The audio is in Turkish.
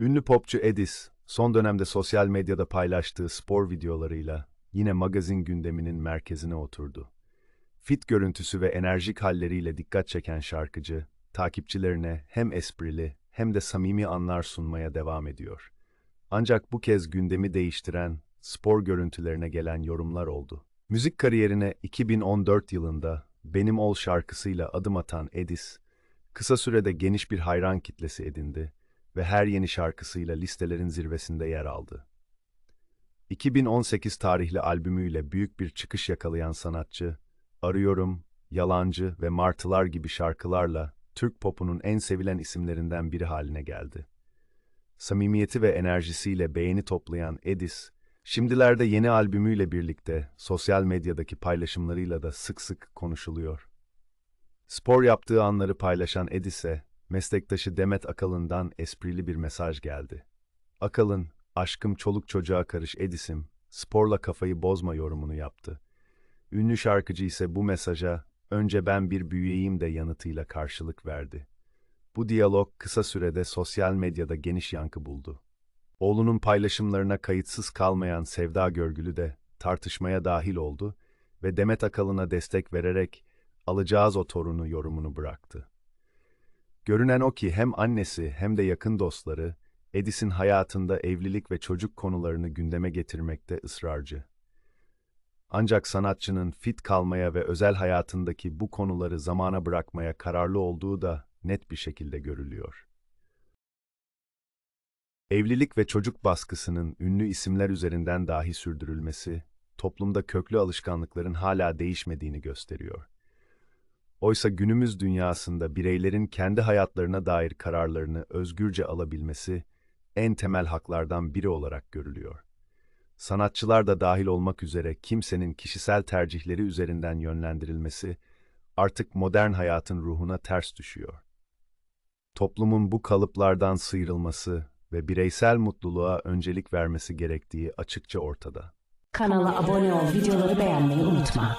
Ünlü popçu Edis, son dönemde sosyal medyada paylaştığı spor videolarıyla yine magazin gündeminin merkezine oturdu. Fit görüntüsü ve enerjik halleriyle dikkat çeken şarkıcı, takipçilerine hem esprili hem de samimi anlar sunmaya devam ediyor. Ancak bu kez gündemi değiştiren, spor görüntülerine gelen yorumlar oldu. Müzik kariyerine 2014 yılında Benim Ol şarkısıyla adım atan Edis, kısa sürede geniş bir hayran kitlesi edindi ve her yeni şarkısıyla listelerin zirvesinde yer aldı. 2018 tarihli albümüyle büyük bir çıkış yakalayan sanatçı, Arıyorum, Yalancı ve Martılar gibi şarkılarla Türk popunun en sevilen isimlerinden biri haline geldi. Samimiyeti ve enerjisiyle beğeni toplayan Edis, şimdilerde yeni albümüyle birlikte sosyal medyadaki paylaşımlarıyla da sık sık konuşuluyor. Spor yaptığı anları paylaşan Edis'e, meslektaşı Demet Akalın'dan esprili bir mesaj geldi. Akalın, aşkım çoluk çocuğa karış Edis'im, sporla kafayı bozma yorumunu yaptı. Ünlü şarkıcı ise bu mesaja, önce ben bir büyüyeyim de yanıtıyla karşılık verdi. Bu diyalog kısa sürede sosyal medyada geniş yankı buldu. Oğlunun paylaşımlarına kayıtsız kalmayan Sevda Görgülü de tartışmaya dahil oldu ve Demet Akalın'a destek vererek alacağız o torunu yorumunu bıraktı. Görünen o ki hem annesi hem de yakın dostları Edis'in hayatında evlilik ve çocuk konularını gündeme getirmekte ısrarcı. Ancak sanatçının fit kalmaya ve özel hayatındaki bu konuları zamana bırakmaya kararlı olduğu da net bir şekilde görülüyor. Evlilik ve çocuk baskısının ünlü isimler üzerinden dahi sürdürülmesi, toplumda köklü alışkanlıkların hala değişmediğini gösteriyor. Oysa günümüz dünyasında bireylerin kendi hayatlarına dair kararlarını özgürce alabilmesi en temel haklardan biri olarak görülüyor. Sanatçılar da dahil olmak üzere kimsenin kişisel tercihleri üzerinden yönlendirilmesi artık modern hayatın ruhuna ters düşüyor. Toplumun bu kalıplardan sıyrılması ve bireysel mutluluğa öncelik vermesi gerektiği açıkça ortada. Kanala abone ol, videoları beğenmeyi unutma.